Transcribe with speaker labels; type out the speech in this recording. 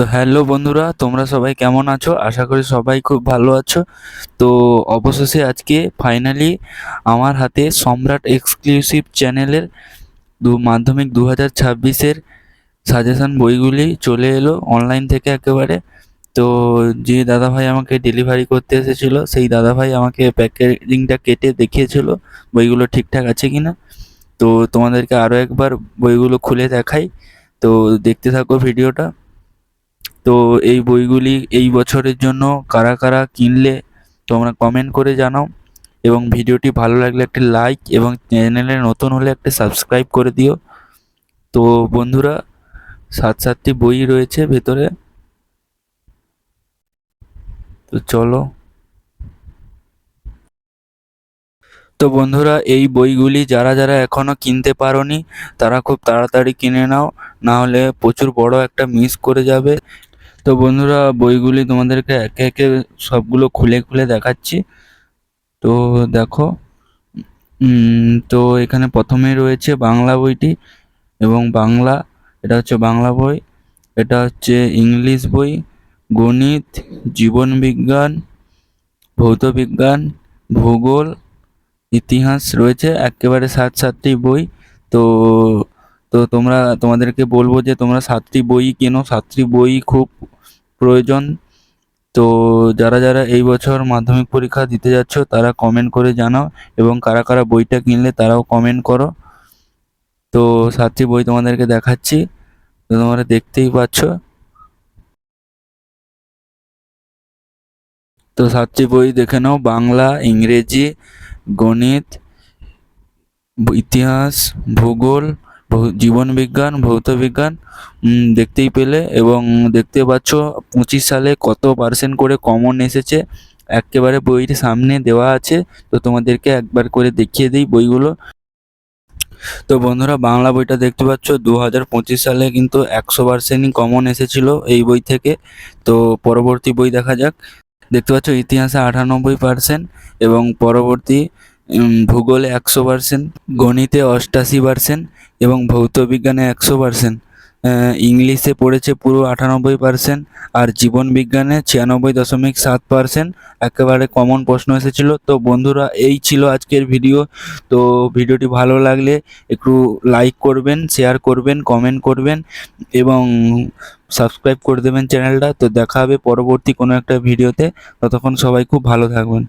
Speaker 1: তো হ্যালো বন্ধুরা, তোমরা সবাই কেমন আছো? আশা করি সবাই খুব ভালো আছো। তো অবশেষে আজকে ফাইনালি আমার হাতে সম্রাট এক্সক্লুসিভ চ্যানেলের দু মাধ্যমিক দু হাজার ছাব্বিশের সাজেশন বইগুলি চলে এলো অনলাইন থেকে একেবারে। তো যে দাদাভাই আমাকে ডেলিভারি করতে এসেছিল, সেই দাদাভাই আমাকে প্যাকেজিংটা কেটে দেখিয়েছিল, বইগুলো ঠিকঠাক আছে কি না তো তোমাদেরকে আরও একবার বইগুলো খুলে দেখাই। তো দেখতে থাকো ভিডিওটা। তো এই বইগুলি এই বছরের জন্য কারা কারা কিনলে তোমরা কমেন্ট করে জানাও এবং ভিডিওটি ভালো লাগলে একটি লাইক এবং চ্যানেলে নতুন হলে একটা সাবস্ক্রাইব করে দিও। তো বন্ধুরা, সাত সাতটি বই রয়েছে ভেতরে। তো চলো। তো বন্ধুরা, এই বইগুলি যারা যারা এখনও কিনতে পারোনি, তারা খুব তাড়াতাড়ি কিনে নাও। না হলে প্রচুর বড় একটা মিস করে যাবে। তো বন্ধুরা, বইগুলি তোমাদেরকে একে একে সবগুলো খুলে খুলে দেখাচ্ছি। তো দেখো তো এখানে প্রথমেই রয়েছে বাংলা বইটি এবং বাংলা, এটা হচ্ছে বাংলা বই, এটা হচ্ছে ইংলিশ বই, গণিত, জীবন বিজ্ঞান, ভৌত বিজ্ঞান, ভূগোল, ইতিহাস রয়েছে, একেবারে সাত সাতটি বই। তো তো তোমরা, তোমাদেরকে বলব যে তোমরা সাতটি বই কেনো। সাতটি বই খুব প্রয়োজন। তো যারা যারা এই বছর মাধ্যমিক পরীক্ষা দিতে যাচ্ছ, তারা কমেন্ট করে জানাও এবং কারা কারা বইটা কিনলে তারাও কমেন্ট করো। তো সাতটি বই তোমাদেরকে দেখাচ্ছি। তো তোমরা দেখতেই পাচ্ছ। তো সাতটি বই দেখে নাও। বাংলা, ইংরেজি, গণিত, ইতিহাস, ভূগোল ভৌ- জীবন বিজ্ঞান ভৌত বিজ্ঞান উম, দেখতেই পেলে এবং দেখতে পাচ্ছ পঁচিশ সালে কত পার্সেন্ট করে কমন এসেছে। একেবারে বইটি সামনে দেওয়া আছে। তো তোমাদেরকে একবার করে দেখিয়ে দিই বইগুলো। তো বন্ধুরা বাংলা বইটা দেখতে পাচ্ছ দু হাজার পঁচিশ সালে কিন্তু একশো পার্সেন্টই কমন এসেছিল এই বই থেকে। তো পরবর্তী বই দেখা যাক। দেখতে পাচ্ছ ইতিহাসে আটানব্বই পার্সেন্ট এবং পরবর্তী ভূগোলে একশো পার্সেন্ট গণিতে অষ্টাশি পার্সেন্ট এবং ভৌত বিজ্ঞানে একশো পার্সেন্ট ইংলিশে পড়েছে পুরো আটানব্বই পার্সেন্ট আর জীবন বিজ্ঞানে ছিয়ানব্বই দশমিক সাত পার্সেন্ট একেবারে কমন প্রশ্ন এসেছিল। তো বন্ধুরা, এই ছিল আজকের ভিডিও তো ভিডিওটি ভালো লাগলে একটু লাইক করবেন শেয়ার করবেন কমেন্ট করবেন এবং সাবস্ক্রাইব করে দেবেন চ্যানেলটা তো দেখা হবে পরবর্তী কোনো একটা ভিডিওতে ততক্ষণ সবাই খুব ভালো থাকবেন।